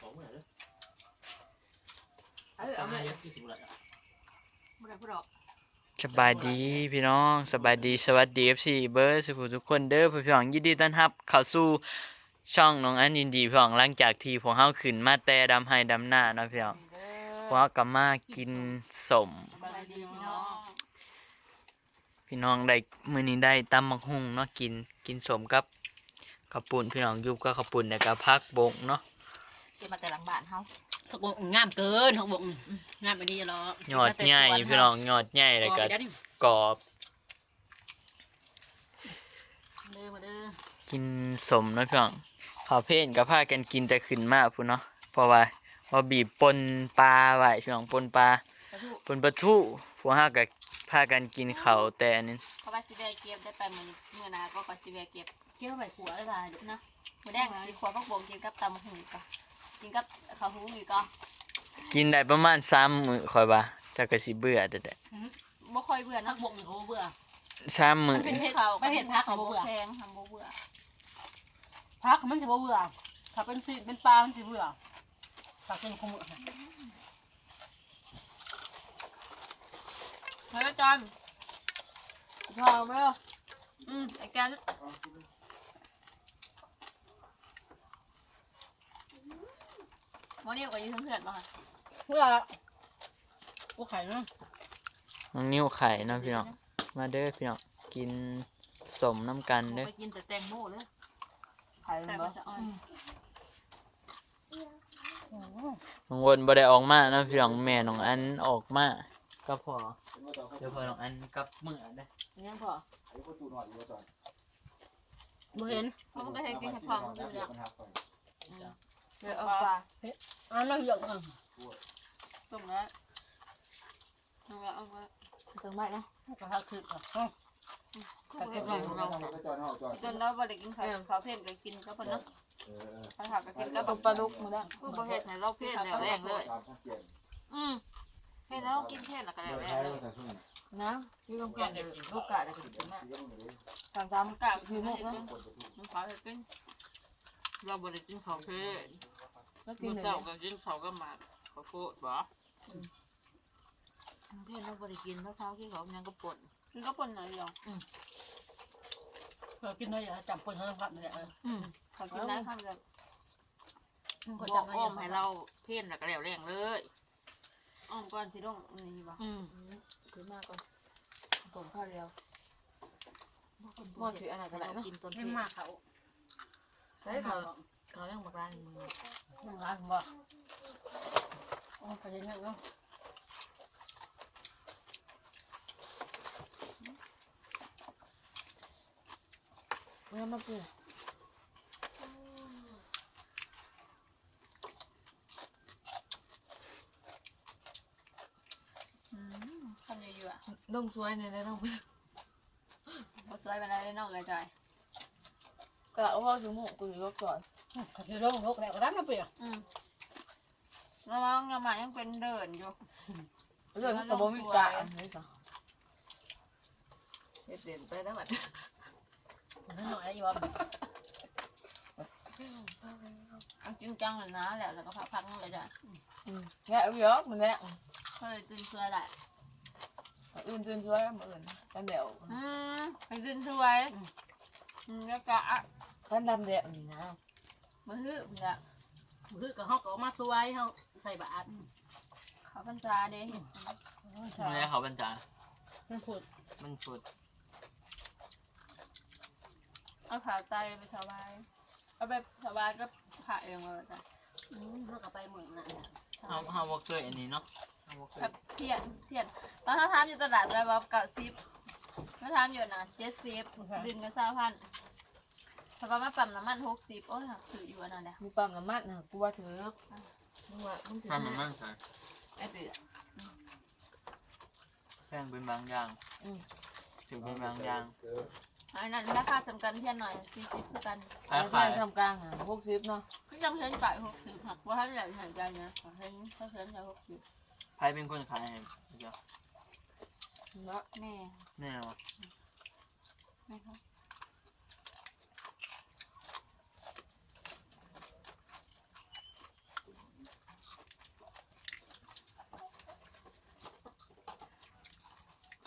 สองเหมือนเลยเอาเอามาเยอะที่สุดเลยบ่ได้พูดหรอกสบายดีพี่น้องสบายดีสวัสดี FC เบิร์ดสุขุทุกคนเด้อพี่น้องยินดีต้อนรับเข้าสู่ช่องน้องอันยินดีพี่น้องหลังจากที่พวกเฮาขึ้นมาแต่ดำให้ดำหน้าเนาะพี่น้องพวกเฮาก็มากินสมสบายดีพี่น้องพี่น้องได้มื้อนี้ได้ตำมักหุ่งเนาะกินกินสมกับข้าวปุ้นพี่น้องยุบก็ข้าวปุ้นแล้วก็ผักบงเนาะ จะมาแต่หลังบ้านเฮาเขาบอกงามเกินเขาบอกงามไปดีหรอยอดใหญ่พี่น้องยอดใหญ่แล้วก็เดี๋ยวดิกรอบเด้อมาเด้อกินสมเนาะพี่น้องข้าวเพลนก็พากันกินแต่ขึ้นมาพุ่นเนาะเพราะว่าพอบีบปนปลาไว้พี่น้องปนปลากระทู้ปนปลาทูพวกเฮาก็พากันกินข้าวแต่อันนี้เพราะว่าสิแวะเก็บได้ไปมื้อนี้มื้อหน้าก็ก็สิแวะเก็บเกี่ยวไปขัวอะไรเดี๋ยวนะมื้อแดงสิขวบักบงกินกับตำบักหุ่ง ก็กินกับข้าวหุงอีกก็กินได้ประมาณ3มื้อค่อยว่าแต่ก็สิเบื่อเด้อบ่ค่อยเบื่อพัเนาะกบกเขาเบื่อๆ3มื้อเป็นเผ็ดข้าวไม่เผ็ดพักเขาบ่เบื่อแพงทำบ่เบื่อพักมันจะบ่เบื่อถ้าเป็นสิเป็นปลามันสิเบื่อปลาเป็นคงเฮ้ยจอนพอมั้ยอืมไอ้แกน วันนี้ก็อยู่เพื่อนๆมาค่ะเบื่อกูไข่เนาะน้องนิ้วไข่เนาะพี่น้องมาเด้อพี่น้องกินสมน้ำกันเด้อไปกินแต่แตงโมเลยไข่แต่บ่ภาษาอ่อนน้องวนบ่ได้ออกมาเนาะพี่น้องแม่น้องอันออกมาก็พอเดี๋ยวพอน้องอันกลับมื้อเด้อยังพอบ่เห็นเพราะมันก็ให้กินแค่พอมันก็อยู่แล้ว เดี๋ยวเอาปลาอันนั้นเยอะเงินตรงแล้วเอาไว้เอาไว้ตรงไหนนะก็ทักคือก็ก็เก็บไว้ของเราจนเราบ่ได้กินข้าวข้าวเผ็ดก็กินก็พอเนาะข้าวผักก็กินก็ปลาดุกมื้อนั้นกูบ่เฮ็ดให้เราเผ็ดแล้วแรงเลยอืมให้เรากินเผ็ดแล้วก็แล้วแรงเลยนะที่ต้องการลูกกะได้กินมากทางตามกะคือมุกนะมันขอให้กิน เราบ่ได้กินข้าวเผ็ดแล้วกินมื้อเลยเช้าก็กินข้าวกับหมากข้าวโพดบ่เผ็ดเราบ่ได้กินเพราะเขากินเขายังก็ป่นกินก็ป่นหน่อยเดียวเรากินได้อย่าจับคนเขาต้องพัดนี่แหละอืมเขากินได้ข้างกับก็บอกจับได้อ้อมให้เราเพ่นแล้วก็แล้วแรงเลยอ้อมก่อนสิต้องนี่บ่อืมกินมากก่อนผมข้าวเดียวมอดถืออันไหนกันแล้วเนาะกินต้นให้เผ็ดมากเขา ใช่เขาเขาเรื่องบักร้านมือทำงานบ่โอ้เขาจะนั่งเนาะเมื่อมาปูทำอยู่ๆอะลงสวยในแล้วน้องเขาสวยไปแล้วนอกเลยจอย ก็เอาพ่อสมุกูอยู่ก็ก่อนเขาจะลงลกแล้วก็ได้มาเปลี่ยนอืมแล้วน้องยังมายังเป็นเดินอยู่เรื่องกระบอกมีกะนี่สิเด่นไปแล้วมันนิดหน่อยอีบอมเอาจริงจังเลยนะแล้วแล้วก็พักๆนั่นเลยจ้ะแง่เยอะมันแง่เขาเลยตื่นสวยแหละอื่นอื่นสวยมาอื่นกันเดี๋ยวอืมให้ตื่นสวยอืมแล้วก็ อะกันดำเดี๋ยวนี่นะมาฮื้อเนี่ยคือกับเขาก็มาสวยเขาใส่บาตรเขาพรรษาเด้เห็นมื้อนี้เขาบรรจามันพูดมันสุดเอาขาใจไปสบายเอาไปสบายก็ผ่าเองเลยจ้ะเขาก็ไปเหมือนน่ะเฮาเฮาบ่เคยอันนี้เนาะเฮาบ่เคยครับเทียนเทียนตอนเขาทำอยู่ตลาดได้แบบเก้าสิบเขาทำอยู่นะเจ็ดสิบดินก็สามพัน ถ้าว่ามาปั๊มน้ำมันหกสิบโอ้ยหักสื่ออยู่อันนั้นแหละมีปั๊มน้ำมันนะกูว่าถือมึงว่ามึงถือทำมันมันใช่ไอ้ติแพงเป็นบางอย่างอืมถึงเป็นบางอย่างอันนั้นราคาจำกันเทียนหน่อยสี่สิบคือกันคล้ายแฟนทำกลางอะพวกซิปเนาะก็ยังเทียนไปหกสิบหักว่าถ้าอยากหายใจนะขอเทียนถ้าเทียนไปหกสิบๆใครเป็นคนขายให้เจ้าเนาะแม่แน่เนาะแม่เ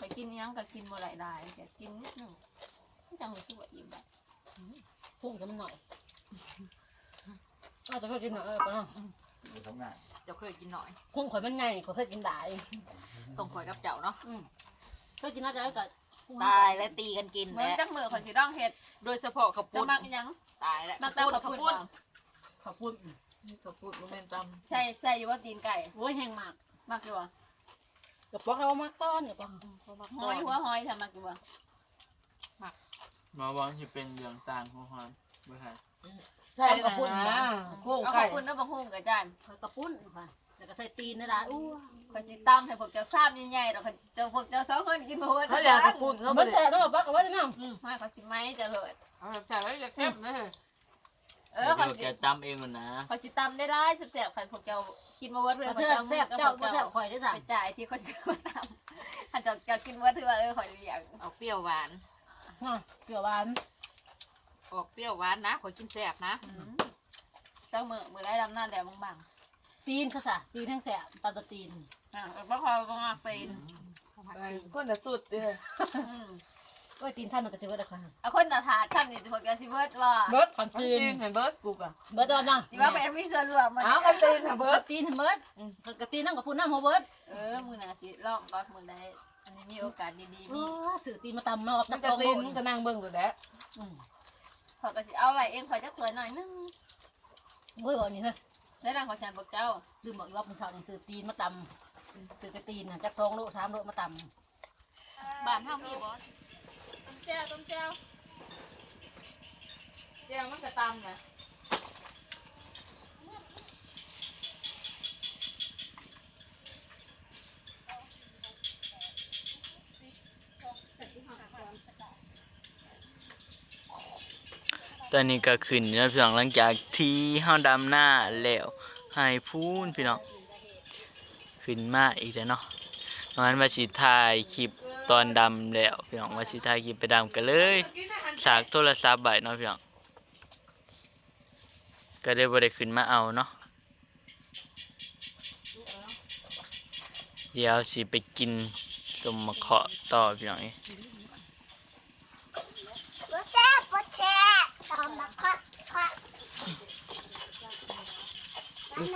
ขากินอิหยังก็กินบ่หลายได้แต่กินนิดหนึงจังรู้สึกว่าอิ่มแบบพุ่งกันมันหน่อยเอาแต่ก็กินหน่อยเออปะทำงานเดี๋ยวเคยกินหน่อยพุ่งข่อยมันไงข่อยเคยกินได้ต้องข่อยกับเจ้าเนาะเคยกินน่าจะกับตายและตีกันกินเหมือนแหละจักมือข่อยสิต้องเฮ็ดโดยเฉพาะขับจะปุ้นมักอิหยังตายแล้วมักตำกับปุ้นขอบคุณขับปุ้นบ่แม่นตใช่ใช่อยู่ว่าตีนไก่โอ้ยแห้งมาก มักอยู่บ่ กับปอกเรามากต้อนเนี่ยปะหอยหัวหอยทำมักอยู่บ่หมอบอกที่เป็นเรื่องต่างของฮอนบ่ค่ะใช่กับปุ้นนะโค้งเอาขไก่อบคุณนะบักฮุ่งกับจานกับปุ้นค่ะแล้วก็ใส่ตีนในร้านอู้ข่อยสิตำให้พวกเจ้าซ้ำใหญ่ๆดอกค่ะเจ้าพวกเจ้าสองคนกินบ่เบิดเขาอยากขับปุ้นเขามันไม่แซ่ได้บแล้วปะกับว่าจะนั่งไม่ข่อยสิไม้จะเถิดเอาแบบใส่ไว้จะเข้มเลย เออข่อยดี๋ยวสิแกตำเองมันนะข่อยสิตำได้หลายแซ่บๆคันพวกเจ้ากินบ่เบิดเลยมาข่อยแซ่สิบเอาแซ่บกับเจ้าพวกก็แซ่เจ้าบข่อยได้สั่งไปจ่ายที่ข่อยซื้อมาตำคันเจ้าเจ้ากินบ่เบิดถือว่าเออข่อยเลี้ยงออกเปรี้ยวหวานเกลือหวานออกเปรี้ยวหวานนะข่อยกินแซ่บนะอืมเจ้ามือมือได้ดำหน้าแล้วบางตีนค่ะสะตีนแห้งแซ่บตามตะตีน ๆอะบ่ค่อยบ่มากเป็นคนจะสุดเลย อืม โอ้ยตีนท่านมันก็จะเบิดแล้วค่ะเอาคนตาถาดซ้ำนี่พวกเจ้าสิเบิดว่าเบิดขันจตีรินงเห็นเบิร์ดกูกะเบิดตอนน่ะสิว่าไปมีส่วนร่วมมันอ้าวกันตีนเบิเบิร์ดดตีนเบิดกะตีนนั่งกับพูดน้ำหัวเบิดเออมือหนาสิลองบ่มือใดอันนี้มีโอกาสดีๆโอ้มีสื่อตีนมาตำมาแบบมันันกจะจองตีโลนดก็นั่งเบิ่งอยู่แล้วขอยก็สิเอาไว้เองขอยจะสวยหน่อยนึงเฮ้ยบอกนี่เฮ้ยแล้วนางขอฉันบอกเจ้าลืมบอกอีกว่าเป็นสาวนี่สื่อตีนมาตำสื่อกระตีนน่ะจักทองโลสามโลมาตบ้านเฮามีบ่ ต้มแจ่วต้มแจ่วแจ่วมันจะตำนะตอนนี้ก็ขึ้นแล้วพี่น้องหลังจากที่เฮาดำหน้าแล้วให้พูนพี่น้องขึ้นมาอีกแล้วเนาะงั้นว่าสิถ่ายคลิป ตอนดำแล้วพี่น้องว่าชิทายกินไปดำกันเลย สากโทรศัพท์ใบเนาะพี่น้องก็ได้บริขึ้นมาเอาเนาะเดี๋ยวสิไปกินสมมะเคาะต่อพี่น้องน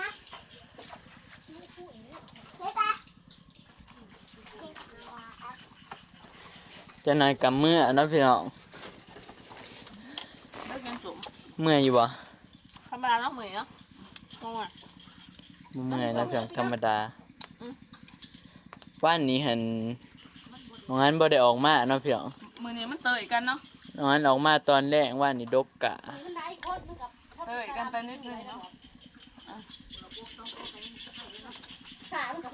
ะ จะนายกับเมื่อเนาะพี่น้องแล้วยังสูงเมื่อยอยู่บ่ธรรมดาเนาะเหมยเนาะมองอะ บ่เมื่อยเนาะพี่น้องธรรมดาว่านนี้เห็นน้องอันบ่ได้ออกมาเนาะพี่น้องมือนี้มันเตยกันเนาะ น้องอันออกมาตอนแรกว่านนี้ดกกะเตยกันไปนิดนึงเนาะ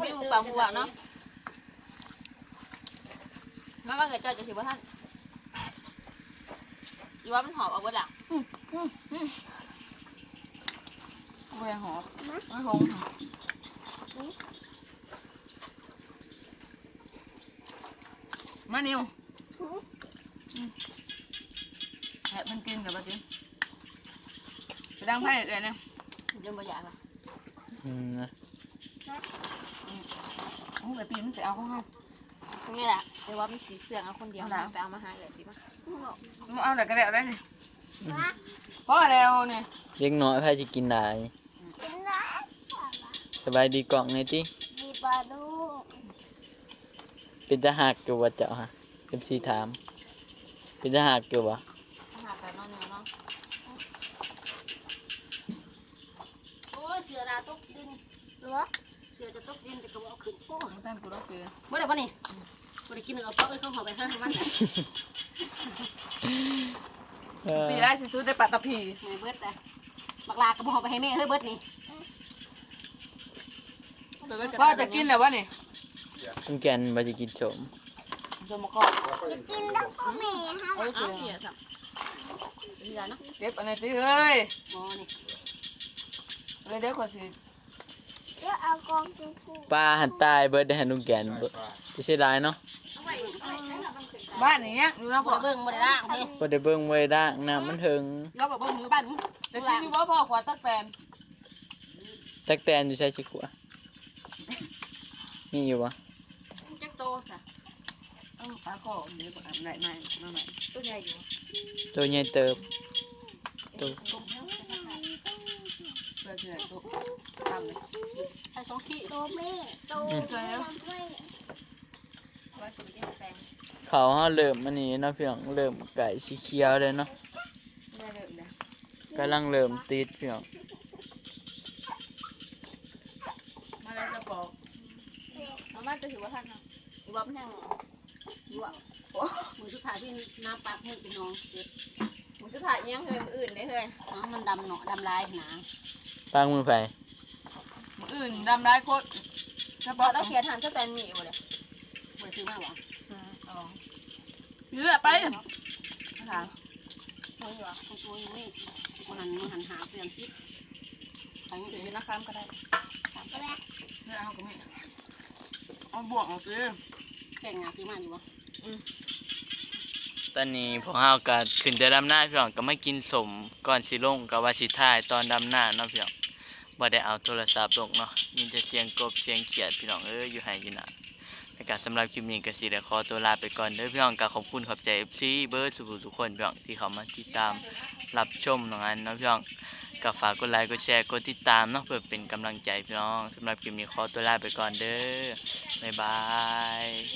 มีหมูปลาหัวเนาะ มาว่าเกิดเจ้าจะสิบ่ท่านอยู่ว่ามันหอบเอาเบิดล่ะแหวหอบไม่หงมานิวแอบมันกินกับปะจิไปดังไพ่เลยเนี่ยเดี๋ยวบ่อยากล่ะอืมนะโอ้ยปีมันจะเอาของเขาตรง นี่แหละเดี๋ยวว่ามันสีเสื่องเอาคนเดียวนะไปเอามาหาเลยดีมั้มึงเอาเดี๋ยวก็ได้เอาได้เลยพอเร็วเนี่ยเล็กน้อยไพ่จะกินได้กินได้สบายดีกล่องไงติดีปลาดูเป็นทหารอยู่วะเจ้าฮะเอ็มสีถาม เป็นทหารอยู่วะหารแต่เนื้อเนาะเสือดาตกดินเหรอเสือจะตกดินแะกระบอกขึ้นโอ้ตั้งกูต้องเสือเมื่อไหร่ปะนี่ คนกินเอาเป้าเอ้ยเขาหอไปห้าวันปีแรกสิซื้อได้ปลาตะพีแม่เบิร์ดแต่บักลากระบอกไปให้แม่เฮ้ยเบิร์ดนี่พ่อจะกินแล้ววะนี่กินแกนบาจะกินชมชมมะกอกจะกินด้วก็แม่ฮะเอาเสียสับเก็บอะไรตีเฮ้ยเลยเดี๋ยวขอสิากองทุกคู่ปลาหันตายเบิดได้ให้ลุงแกนเบิดสิเสียดายเนาะบ้านนี้ยังอยู่นะบ่พ่อได้เบิ่งบ่ได้ล่างพี่บ่ได้เบิ่งบ่ได้ด่างน้ำมันเถิงเราบ่เบิ่งมือบ้านนี้จะกินอยู่บ่พ่อขวาตักแปนตักแตนอยู่ใช้สิขัวมีอยู่บ่จักโตซะเอาขาคอเดี๋ยวอาบไหนใหม่มาใหม่ตัวใหญ่อยู่ตัวใหญ่เติบตัวตุ้มแล้วเพื่อเพื่อตุ้ม ทำเลยให้สองขี้โตแม่โตแม่ไว้สุดที่แปลงเขาเฮาเริ่มอันนี้เนาะพี่น้องเริ่มไก่สีเขียวเลยเนาะได้เลยนะกำลังเริ่มติดพี่น้องมาแล้วจะบอกมาม่าจะถือว่าท่านเนาะรวมทั้งรวมมือสุดท้ายที่น้ำปากให้พี่น้องเก็บหมูจะถ่ายยังเคยอื่นได้เคยน้ำมันดำเนาะดำลายหนาปางมือไผมื ออื่นดำได้โคตรเฉพอพาะเราเขียนทานจะเป็นหมีหมดเลยบริซื้อมากหรออืมอ๋อเลือไปถามไม่หรอของตัวนี้มันหันมันหันหาเปลี่ยนซิปไปถืนี่ออยู่นะครับก็ได้เลือเอาก็ไม่เอาบวกเอาซื้อแข่งงานซื้อมาอยู่วะตอนนี้พวกเฮาก็ขึ้นแต่ดำหน้าพี่น้องก็มากินสมก่อนสิลงก็ว่าสิถ่ายตอนดำหน้าเนาะพี่น้อง บ่ได้เอาโทรศัพท์ลงเนาะมีแต่เสียงกบเสียงเขียดพี่น้องเอ้ยอยู่ไห้อยู่น่ะในการสำหรับคลิปนี้ก็สิได้ขอตัวลาไปก่อนเด้อพี่น้องก็ขอบคุณขอบใจ FC เบิร์สุขทุกคนพี่น้องที่เข้ามาติดตามรับชมน้องอันเนาะพี่น้องก็ฝากกดไลค์กดแชร์กดติดตามเนาะเพื่อเป็นกำลังใจพี่น้องสำหรับคลิปนี้ขอตัวลาไปก่อนเด้อบ๊ายบาย